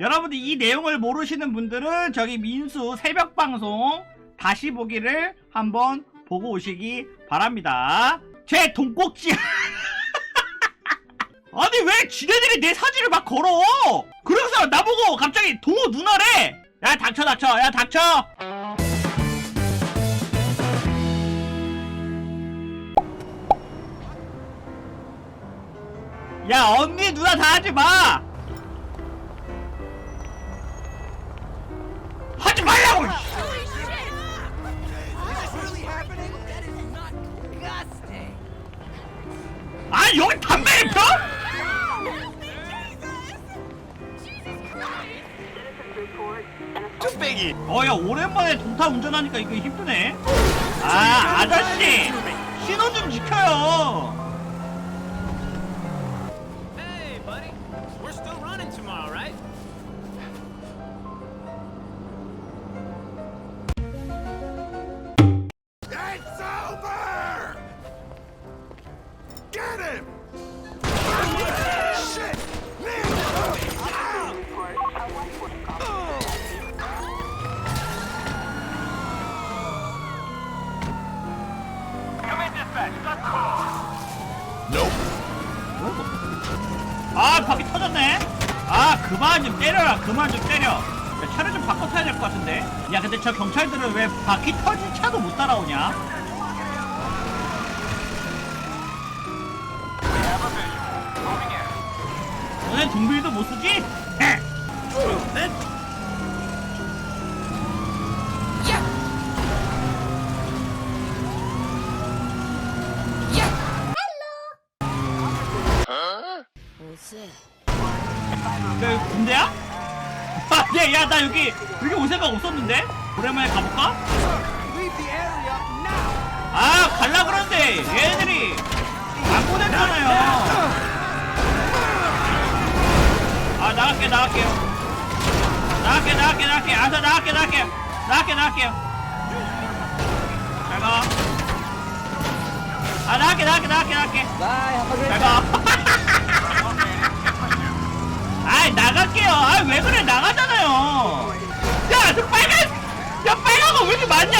여러분들 이 내용을 모르시는 분들은 저기 민수 새벽 방송 다시 보기를 한번 보고 오시기 바랍니다. 제 돈꼭지. 아니 왜 지네들이 내 사진을 막 걸어? 그래서 나보고 갑자기 동호 누나래. 야 닥쳐 닥쳐 야 닥쳐. 야 언니 누나 다 하지 마. 쭈빼기 어야 오랜만에 동타 운전하니까 이거 힘드네. 아 아저씨 신호 좀 지켜요. 아 터졌네. 아 그만 좀 때려라. 그만 좀 때려. 야, 차를 좀 바꿔 타야 될 것 같은데. 야 근데 저 경찰들은 왜 바퀴 터진 차도 못 따라오냐? 너네 등빌도 못 쓰지? 헤. 넷. 너 여기 군대야? 아, 야, 야, 나 여기, 여기 올 생각 없었는데? 오랜만에 가볼까? 아, 갈라 그러는데, 얘네들이 안 보냈잖아요. 아, 나갈게, 나갈게요. 나갈게, 나갈게, 나갈게. 아서 나갈게, 나갈게. 나갈게, 나갈게요. 잘 가. 아, 나갈게, 나갈게, 나갈게, 나갈게. 잘 가. 아이 나갈게요. 아이 왜 그래 나가잖아요. 야, 저 빨간, 야 빨간 거 왜 이렇게 많냐?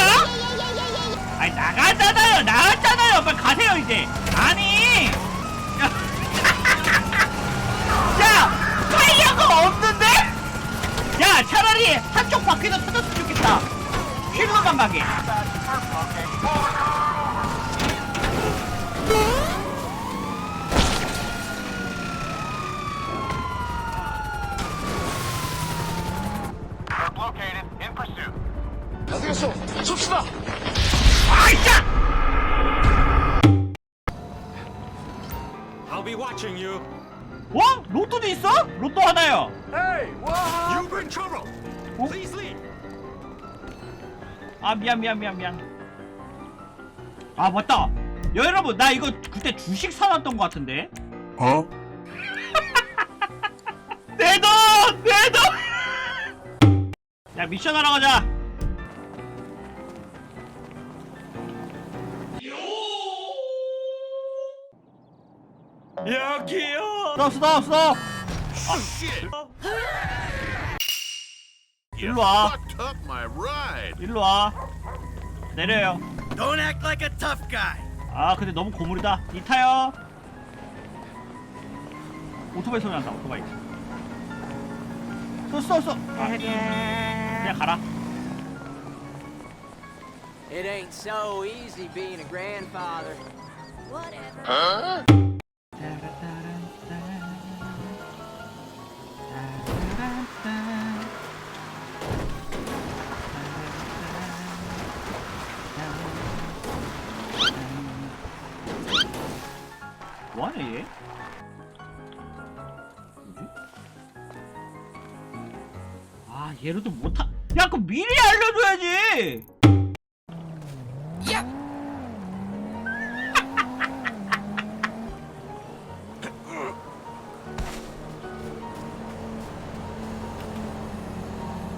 아이 나가잖아요. 나갔잖아요. 빨리 가세요 이제. 아니. 야, 야 빨간 거 없는데? 야 차라리 한쪽 바퀴도 터졌으면 좋겠다. 휠로만 가게. 쏩시다! 아이짜! I'll be watching you 어? 로또도 있어? 로또 하나요. You're in trouble! 어? Please leave 아 미안 미안 미안 미안 아 맞다 야, 여러분 나 이거 그때 주식 사놨던 것 같은데 어? 내 돈 내 돈 야 미션 하러 가자 스톱 스톱 스톱 Shit! 일로 와 Fucked up my ride! 일로 와 내려요 Don't act like a tough guy! 아 근데 너무 고물이다 이 타요 오토바이 소리 난다 오토바이 쏘쏘쏘 아, 그냥 가라 It ain't so easy being a grandfather. 뭐하냐 얘? 뭐지? 아 얘로도 못하 야 그럼 미리 알려줘야지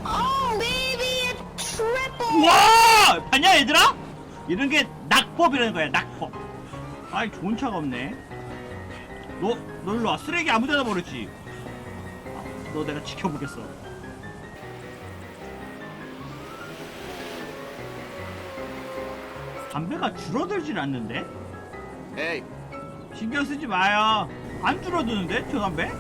Oh, it's triple. 와 봤냐 얘들아? 이런 게 낙법이라는 거야 낙법 아이 좋은 차가 없네 너, 너 일로 와 쓰레기 아무 데나 버렸지 너 내가 지켜보겠어. 담배가 줄어들질 않는데? Hey, 신경 쓰지 마요. 안 줄어드는데 저 담배?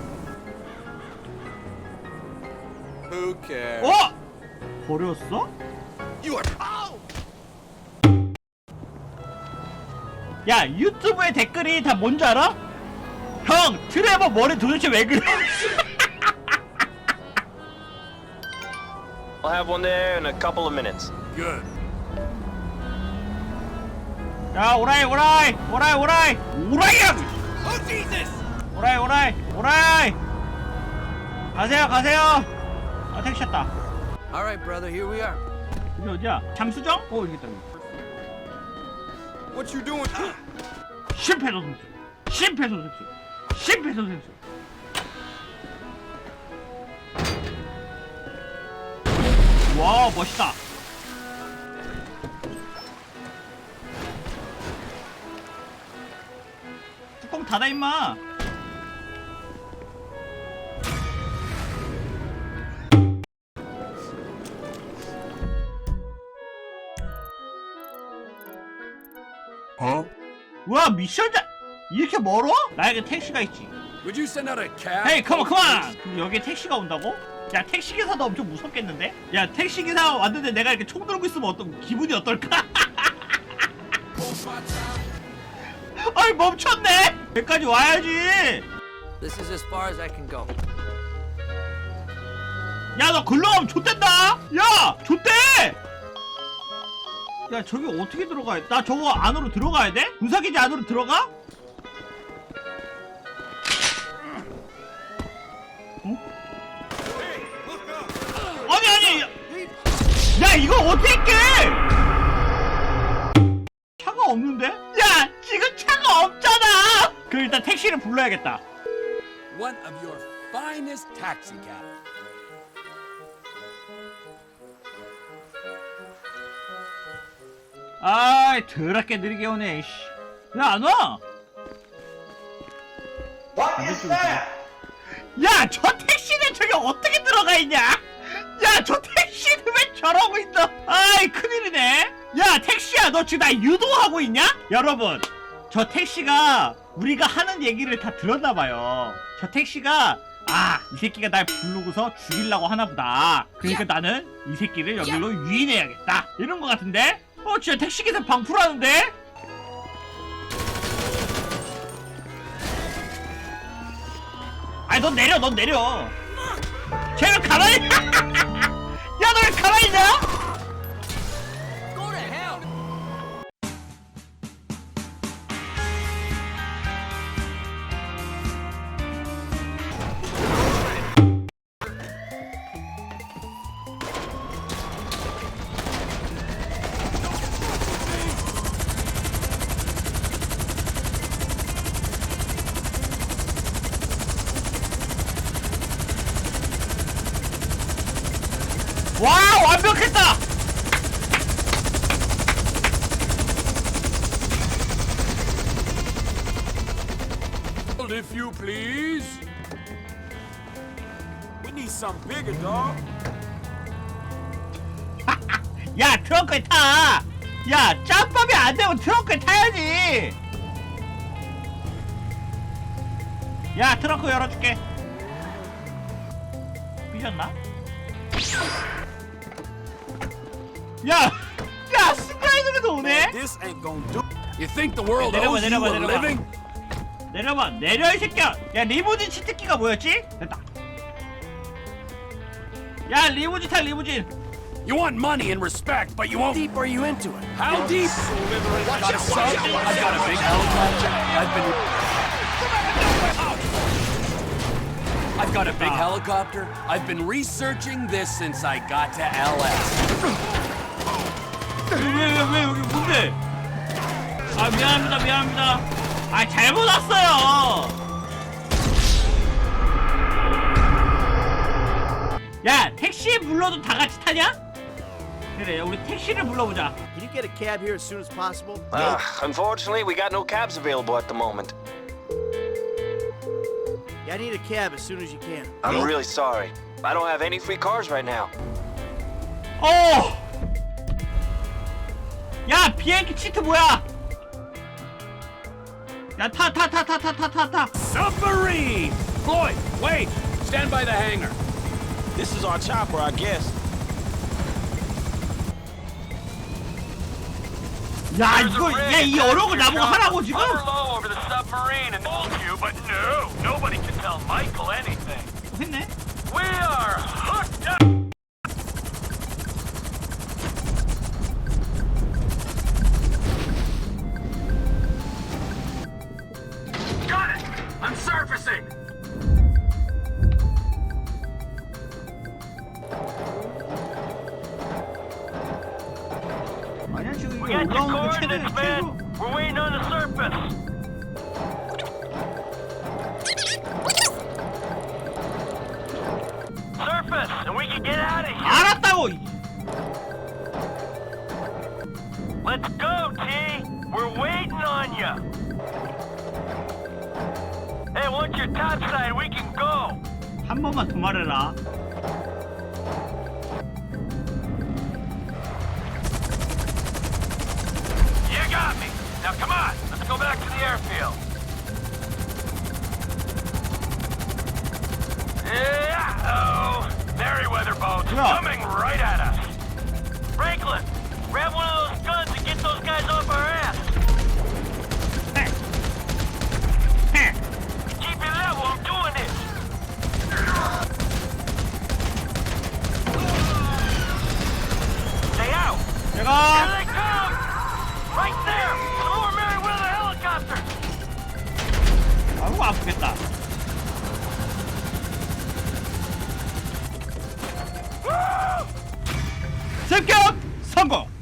who cares? 어? 버렸어? You are. 야 유튜브에 댓글이 다 뭔지 알아? 형 트레버 머리 도대체 왜 그래? I'll have one there in a couple of minutes. Good. 야 오라이 오라이 오라이 오라이 오라이야 Oh Jesus! 오라이 오라이 오라이 가세요 가세요 아 택시 탔다 All right, brother, here we are. 여기 어디야 장수정? 어 여기 있다 여기 What you doing? 심폐소생술 심폐소생술 심폐소 생술 와 멋있다. 뚜껑 닫아 임마. Huh? 와 미션자 이렇게 멀어? 나에게 택시가 있지 Would you send out a cab? 헤이 컴온 컴온 그럼 여기에 택시가 온다고? 야 택시 기사도 엄청 무섭겠는데? 야 택시 기사 왔는데 내가 이렇게 총 들고 있으면 어떤 기분이 어떨까? 아이 멈췄네? 여기까지 와야지 This is as far as I can go. 야 너 글로 가면 좆된다 야 좆대 야 저기 어떻게 들어가야 나 저거 안으로 들어가야 돼? 군사기지 안으로 들어가? 어? 아니 아니 야, 야 이거 어떻게 깨 차가 없는데? 야 지금 차가 없잖아 그럼 일단 택시를 불러야겠다 One of your finest taxi cabs. 아이 더럽게 느리게 오네 씨. 왜안 와? 야, 저 택시는 저기 어떻게 들어가 있냐? 야, 저 택시는 왜 저러고 있어? 아이, 큰일이네. 야, 택시야, 너 지금 나 유도하고 있냐? 여러분, 저 택시가 우리가 하는 얘기를 다 들었나봐요. 저 택시가 아, 이 새끼가 날 부르고서 죽이려고 하나보다. 그러니까 나는 이 새끼를 여기로 유인해야겠다. 이런 거 같은데? 어, 진짜 택시기사 방풀하는데? 아니 넌 내려 넌 내려 쟤는 가만히 야너 왜 가만히 있냐? 와 완벽했다 if you please. We need some bigger, dog. 야 트렁크에 타 야 짬밥이 안 되면 트렁크에 타야지 야 트렁크 열어줄게 삐졌나? 야! 야 스카이드에도 오네? This ain't gonna do. You think the world 내려봐, owes you 내려봐, a 내려봐. living? 내려봐 내려 이 새끼야 야 리무진 치트키가 뭐였지? 됐다 야 리무진 탈 리무진 You want money and respect, but you won't. How deep are you into it? How deep? Got a sub? I've got a big helicopter. I've been. I've got a big helicopter. I've been researching this since I got to LS. 왜 왜 왜 여기 뭔데? 아 미안합니다 미안합니다 아 잘못 왔어요 야 택시 불러도 다 같이 타냐? 그래 우리 택시를 불러보자 Can you get a cab here as soon as possible? Uh, unfortunately, we got no cabs available at the moment. Yeah, I need a cab as soon as you can. I'm really sorry. I don't have any free cars right now. 어! 야 비행기 치트 뭐야? 야 타 타 타 타 타 타 타 타. Submarine! Floyd, wait! Stand by the hangar. This is our chopper, I guess. 야 이거 야이 어려운 걸 나보고 하라고 지금? low over the submarine and told you, but no, nobody can tell Michael anything. 했네. We got your 올라오는 거 최대 coordinates, 최고. man. We're waiting on the surface. Surface, and we can get out of here. 알았다고. Let's go, T. We're waiting on you. Hey, once you're topside, we can go. 한 번만 더 말해라. Got me. Now come on, let's go back to the airfield. Yeah. Oh, Merryweather boats Yeah. coming right at us. Franklin, grab one of those 성공.